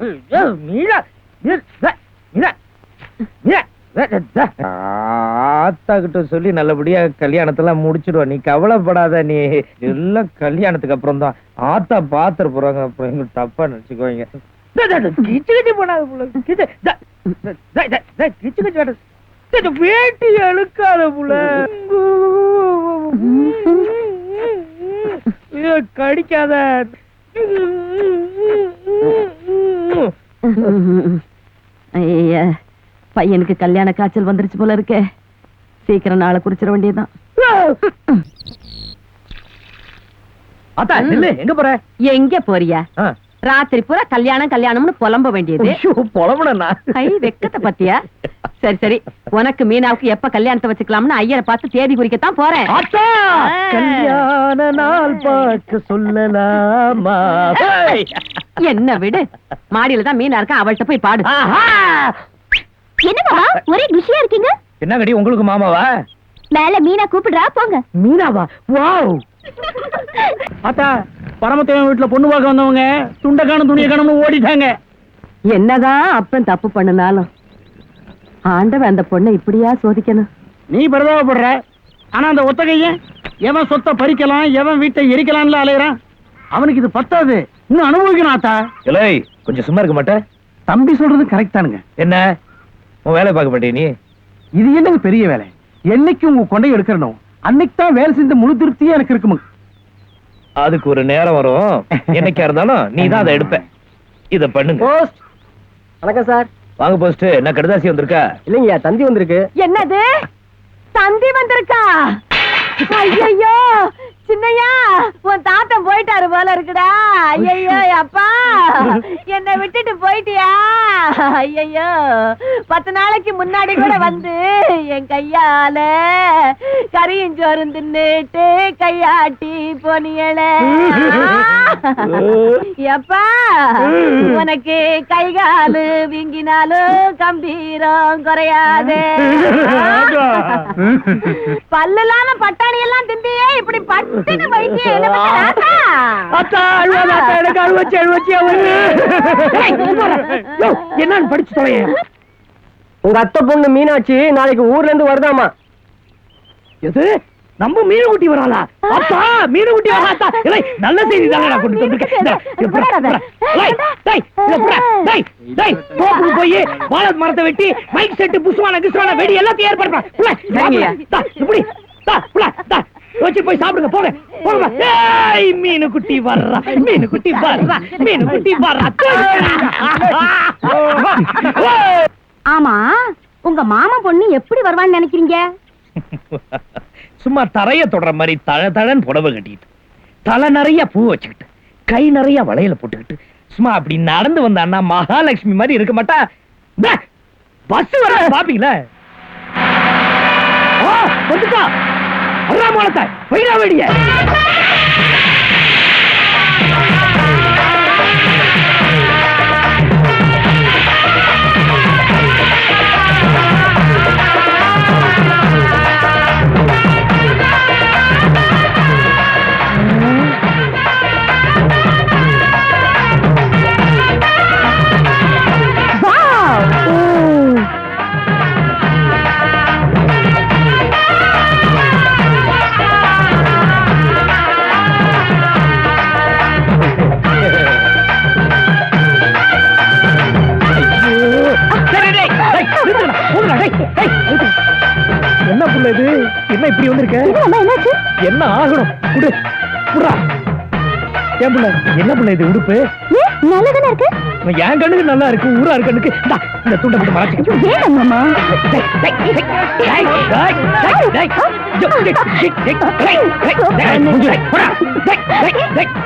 ஐயோ, மீரா மீரா, த, மீரா, மீரா, த, த, த. ஆத்தா கிட்ட சொல்லி நல்லபடியா கல்யாணத்தெல்லாம் முடிச்சிடுவா. நீ கவலைப்படாத நீ எல்லாம் கல்யாணத்துக்கு அப்புறம் தான் ஆத்தா பாத்துட்டு போறாங்க அப்புறம் எங்க தப்பா நினைச்சுக்குவாங்க. வேட்டி அழுக்காத புள்ள கடிக்காத. ஐயா பையனுக்கு கல்யாண காய்ச்சல் வந்துருச்சு போல இருக்கே. சீக்கிரம் நாளை குறிச்சிட வேண்டியதுதான். எங்க போற? எங்க போறியா. ராத்திரி பூரா கல்யாணம் கல்யாணம்னு புலம்ப வேண்டியது? ஐ வெக்கத்தை பத்தியா சரி சரி. உனக்கு மீனாவுக்கு எப்ப கல்யாணத்தை வச்சுக்கலாம்னு ஐயரை பார்த்து தேதி குறிக்கத்தான் போறேன். கல்யாண நாள் பார்க்க சொல்லலாமா! என்ன விடு. மாடியில தான் மீனா இருக்கா அவள்கிட்ட போய் பாடு. ஆஹா! என்னமா ஒரே குஷியா இருக்கீங்க? என்ன கடி உங்களுக்கு மாமாவா? மேல மீனா கூப்பிடுறா போங்க. மீனாவா? வாவ்! ஆத்தா பரமத்தேவன் வீட்டுல பொண்ணு பார்க்க வந்தவங்க துண்டை காணும் துணியை காணும்னு ஓடிட்டாங்க. என்னதான் அப்பன் தப்பு பண்ணுனாலும். ஆண்டவன் அந்த பொண்ணை இப்படியா சோதிக்கணும்? நீ பிரதாபப்படுற? ஆனா அந்த ஒத்தகையன் எவன் சொத்தை பறிக்கலாம் எவன் வீட்டை எரிக்கலாம்ல அலையறான்? அவனுக்கு இது பத்தாது. இன்னும் அனுபவிக்கணும் ஆத்தா. இலை கொஞ்சம் சும்மா இருக்க மாட்டே தம்பி சொல்றது கரெக்ட் தானுங்க. என்ன? உன் வேலை பார்க்க மாட்டே நீ? இது என்னங்க பெரிய வேலை? என்னைக்கு உங்க கொண்டை எடுக்கணும் அன்னைக்கு தான் வேலை செஞ்ச முழு திருப்தியே எனக்கு இருக்குமுங்க அதுக்கு ஒரு நேரம் வரும். என்னைக்கா இருந்தாலும் நீ தான் அதை எடுப்ப. இத பண்ணுங்க. போஸ்ட் வணக்கம் சார். வாங்க போஸ்ட் என்ன கடுதாசி வந்திருக்கா? இல்லைங்கய்யா தந்தி வந்திருக்கு. என்னது? தந்தி வந்திருக்கா? ஐயோ சின்னையா உன் தாத்தன் போயிட்டாரு போல இருக்குடா. ஐயோ. அப்பா என்னை விட்டுட்டு போயிட்டியா? ஐயோ பத்து நாளைக்கு முன்னாடி கூட வந்து என் கையால கரியும் சோறும் தின்னுட்டு கையாட்டி போனியல எப்பா உனக்கு கை காலு வீங்கினாலும் கம்பீரம் குறையாது. பல்லுலாம பட்டாணி எல்லாம் திண்டியே இப்படி பட்டுன்னு என்னன்னு படிச்சு தொலைய உங்க அத்தை பொண்ணு மீனாட்சி நாளைக்கு ஊர்ல இருந்து வருதாமா? எது? நம்ம மீன் குட்டி வராளா அப்பா மீன் குட்டி வரா அத்தா. இல்லை நல்ல செய்தி தானே நான் கொண்டு வந்திருக்கேன். போய் வாழை மரத்தை வெட்டி மைக் செட்டு புஷ்வான கிஸ்வான வெடி எல்லாத்தையும் ஏற்பாடு பண்ணு. புள்ள, சரிங்கய்யா. தா, இப்படி. தா, புள்ள, தா. வச்சு போய் சாப்பிடுங்க போங்க போங்க. ஏய் மீன் குட்டி வர்றா மீன் குட்டி வர்றா மீன் குட்டி வர்றா. ஆமா உங்க மாமா பொண்ணு எப்படி வருவான்னு நினைக்கிறீங்க? சும்மா தரைய தொடர மாதிரி தழ தழன்னு புடவை கட்டிட்டு தலை நிறைய பூ வச்சுக்கிட்டு கை நிறைய வளையல போட்டுக்கிட்டு சும்மா அப்படி நடந்து வந்தான்னா மகாலட்சுமி மாதிரி இருக்க மாட்டா. பஸ் வர பாப்பீங்களா? வந்துட்டா. அண்ணா மோளத்தை இது என்ன இப்படி வந்திருக்க என்ன ஆகணும் குடு புறா ஏன் புள்ள என்ன புள்ள இது உடுப்பு ஏன் நல்லதானே இருக்கு என் கண்ணுக்கு நல்லா இருக்கு ஊரா கண்ணுக்கு இந்தா, துண்டை ஏன் மாமா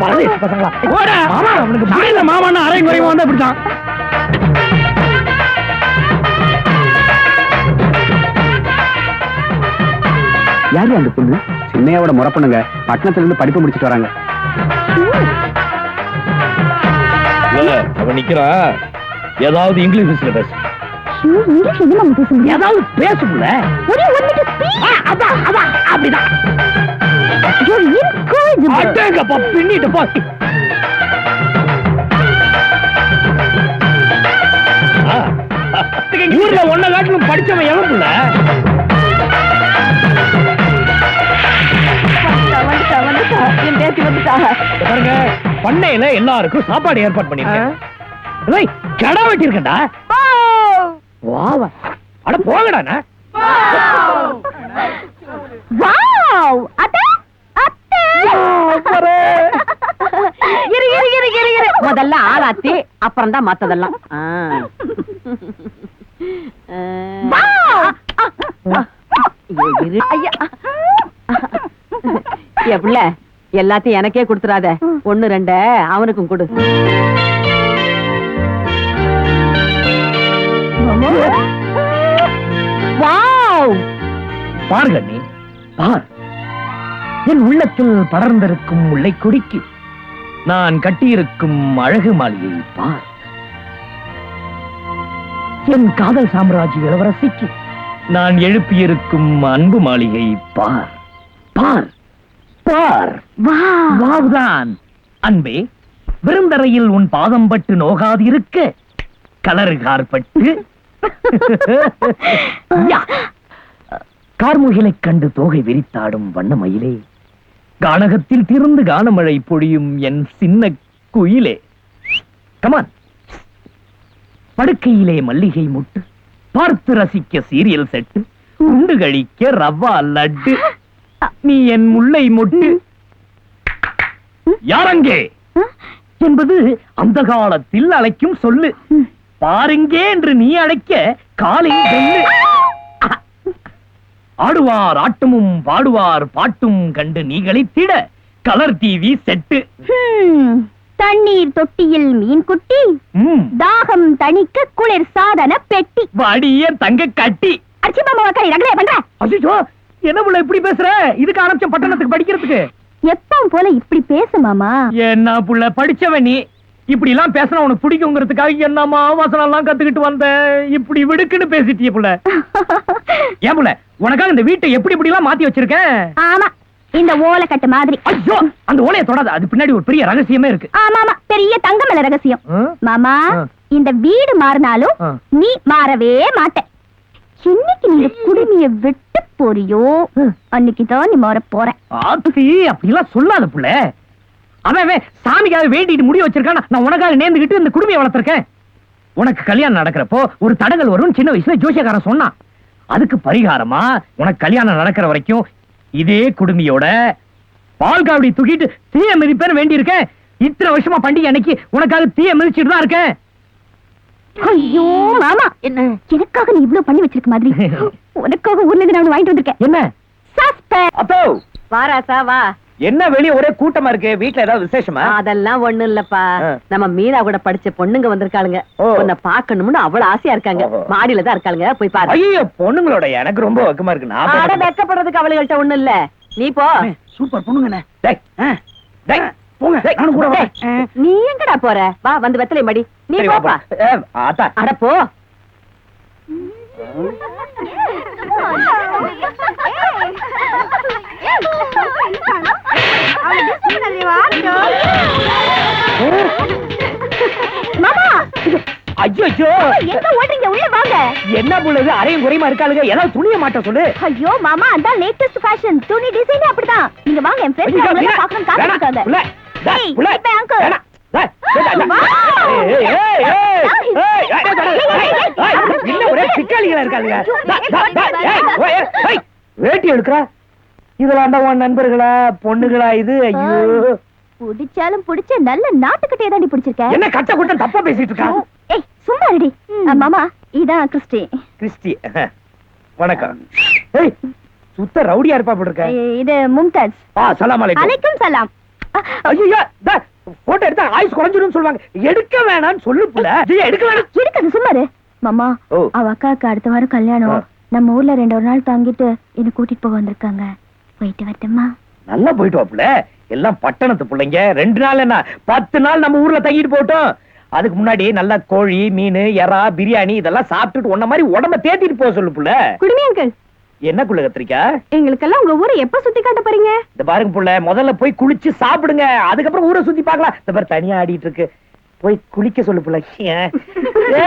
பரதேசி பசங்களா. மாமா, அவனுக்கு அரை குறைவா வந்தா இப்படித்தான். யாரு அந்த பொண்ணு? சின்னையாவோட முறை பண்ணுங்க பட்டணத்துல இருந்து படிப்பு முடிச்சிட்டு வராங்க. அவன் நிக்கிறான் ஏதாவது இங்கிலீஷ்ல பேசு. ஐயோ, இங்கிலீஷ் என்ன மாமா பேசுறீங்க ஏதாவது பேசுல ஒரே ஒன் மினிட் அதான் அதான் அப்படிதான். யூ இன்காரேஜபிள் அடேங்கப்பா பின்னிட்டு போ பாருங்க பண்ணையில எல்லாருக்கும் சாப்பாடு ஏற்பாடு பண்ணிருக்கேன் கடை வெட்டியிருக்கேன்டா. வாவா. அட போங்கடா வாவ். அத்தை அத்தை. இரு இரு இரு இரு இரு. முதல்ல ஆளாத்தி அப்புறம் தான் மத்ததெல்லாம். ஐயோ, இரு. எல்லாத்தையும் எனக்கே கொடுத்துறாத. ஒண்ணு ரெண்ட அவனுக்கும் கொடு. வாவ்! பாருங்க நீ பார். என் உள்ளத்தில் படர்ந்திருக்கும் முல்லை கொடிக்கு நான் கட்டியிருக்கும் அழகு மாளிகை பார். என் காதல் சாம்ராஜ்ய இளவரசிக்கு நான் எழுப்பியிருக்கும் அன்பு மாளிகை பார். பார். பார் வாவ் வாவுதான். அன்பே விருந்தரையில் உன் பாதம் பட்டு நோகாதிருக்க கலரு கார்பட்டு. யா. கார்முகிலைக் கண்டு தோகை விரித்தாடும் வண்ணமயிலே கானகத்தில் திருந்து கானமழை பொழியும் என் சின்ன குயிலே. கமான் படுக்கையிலே மல்லிகை முட்டு பார்த்து ரசிக்க சீரியல் செட்டு உண்டு கழிக்க ரவா லட்டு. நீ என் முல்லை மொட்டு. யாரங்கே? என்பது அந்த காலத்தில் அழைக்கும் சொல்லு. பாருங்கே என்று நீ அழைக்க காலை சொல்லு ஆடுவார் ஆட்டமும் பாடுவார் பாட்டும் கண்டு நீ களித்திட கலர் டிவி செட்டு. தண்ணீர் தொட்டியில் மீன் குட்டி தாகம் தணிக்க குளிர் சாதன பெட்டி. வாடிய தங்க கட்டி. அடிச்சு மாமா உக்காரி ரகலே பண்ற. அச்சோ என்ன புள்ள இப்படி பேசுற? இதுக்கு அனுப்பிச்ச பட்டணத்துக்கு படிக்கிறதுக்கு. எப்பவும் போல இப்படி பேசு மாமா. என்ன புள்ள படிச்சவன் நீ? இப்படி எல்லாம் பேசினா உனக்கு பிடிக்குங்கிறதுக்காக என்னமா வசனம் எல்லாம் கத்துக்கிட்டு வந்த? இப்படி விடுக்குன்னு பேசிட்டிய புள்ள. ஏன் புள்ள உனக்காக இந்த வீட்டை எப்படி இப்படி எல்லாம் மாத்தி வச்சிருக்கேன் ஆமா இந்த ஓலைக்கட்டு மாதிரி. ஐயோ அந்த ஓலையை தொடாத. அது பின்னாடி ஒரு பெரிய ரகசியமே இருக்கு. ஆமா ஆமா பெரிய தங்கமல ரகசியம்? மாமா. இந்த வீடு மாறினாலும். நீ மாறவே மாட்ட. என்னைக்கு நீ இந்த குடுமிய விட்டு போறியோ? அன்னைக்கு தான் நீ மாற போற. ஆத்தி அப்படிலாம் சொல்லாத புள்ள. அவன் சாமிக்காக வேண்டிட்டு முடிய வச்சிருக்கான். நான் உனக்காக நேர்ந்துகிட்டு இந்த குடுமையை வளர்த்திருக்கேன். உனக்கு கல்யாணம் நடக்கிறப்போ ஒரு தடங்கள் வரும் சின்ன வயசுல ஜோசியக்காரன் சொன்னான். அதுக்கு பரிகாரமா உனக்கு கல்யாணம் நடக்கிற வரைக்கும் இதே குடுமியோட பால் காவடி தூக்கிட்டு தீய மிதிப்பேன்னு வேண்டி இருக்கேன் இத்தனை வருஷமா பண்டிகை அன்னைக்கு உனக்காக தீய மிதிச்சிட்டு தான் இருக்கேன். ஐயோ மாமா. என்ன? எனக்காக நீ இவ்ளோ பண்ணி வச்சிருக்க மாதிரி? உனக்காக ஊர்ல இருந்து நான் வாங்கிட்டு வந்திருக்கேன். என்ன? சஸ்பென்ஸ் அப்போ வாராசா வா. என்ன வெளிய ஒரே கூட்டமா இருக்கு? வீட்டுல ஏதாவது விசேஷமா? அதெல்லாம் ஒண்ணு இல்லப்பா. நம்ம மீரா கூட படிச்ச பொண்ணுங்க வந்திருக்காளுங்க. ஓ. உன்னை பாக்கணும்னு அவ்வளவு ஆசையா இருக்காங்க. மாடியில தான் இருக்காளுங்க. போய் பாரு. ஐயோ பொண்ணுங்களோட எனக்கு ரொம்ப வெக்கமா இருக்கு. நான் வெக்கப்படுறதுக்கு அவளுகள்ட்ட ஒண்ணு இல்ல. நீ போ. சூப்பர் டேய், போங்க. நானும் கூட வரேன். நீ எங்கடா போற? வா வந்து வெத்தலை மடி. நீ போப்பா. ஆத்தா அட போ. மாமா! ஐயோ எங்க ஓடுறீங்க? உள்ள வாங்க. என்ன புள்ளது? அரையும் குறையுமா இருக்காளுங்க? ஏதாவது துணிய மாட்ட சொல்லு. ஐயோ மாமா அதான் லேட்டஸ்ட் ஃபேஷன் துணி டிசைனே அப்படிதான். நீங்க வாங்க என் ஃப்ரெண்ட்ஸ் அவங்கள பார்க்கணும் காத்துட்டாங்க வேட்டி எடுக்கிறா இதெல்லாம் உன் நண்பர்களா பொண்ணுகளா இது ஐயோ புடிச்சாலும் புடிச்ச நல்ல நாட்டுக்கிட்டே தான் பிடிச்சிருக்க என்ன கட்ட குட்ட தப்பா பேசிட்டு இருக்கா ஏய் சும்மா ரெடி மாமா இதான் கிறிஸ்டி கிறிஸ்டி வணக்கம் ஏய் சுத்த ரவுடியா இருப்பா போட்டுருக்க இது மும்தாஜ் ஆ சலாம் அலைக்கும் அலைக்கும் ஐயோ போட்டோ எடுத்தா ஆயுஸ் குறைஞ்சிரும் சொல்லுவாங்க. எடுக்க வேணாம்னு சொல்லு புள்ள எடுக்க வேணாம். இருக்குது சும்மாரு மாமா ஓ. அவ அக்காவுக்கு அடுத்த வாரம் கல்யாணம். நம்ம ஊர்ல ரெண்டு ஒரு நாள் தங்கிட்டு என்ன கூட்டிட்டு போக வந்திருக்காங்க. போயிட்டு வரட்டுமா? நல்லா போயிட்டு எல்லாம் பட்டணத்து பிள்ளைங்க. ரெண்டு நாள் என்ன? பத்து நாள் நம்ம ஊர்ல தங்கிட்டு போட்டோம். அதுக்கு முன்னாடி நல்லா கோழி மீன் எறா பிரியாணி இதெல்லாம் சாப்பிட்டுட்டு உன்ன மாதிரி உடம்ப தேத்திட்டு போக சொல்லு புள்ள. குடுமி அங்கிள் என்ன குள்ள கத்திரிக்கா? எங்களுக்கெல்லாம் உங்க ஊரை எப்ப சுத்தி காட்ட போறீங்க? இந்த பாருங்க புள்ள முதல்ல போய் குளிச்சு சாப்பிடுங்க. அதுக்கப்புறம் ஊரை சுத்தி பார்க்கலாம். இந்த பாரு தனியா ஆடிட்டு இருக்கு. போய் குளிக்க சொல்லு புள்ள?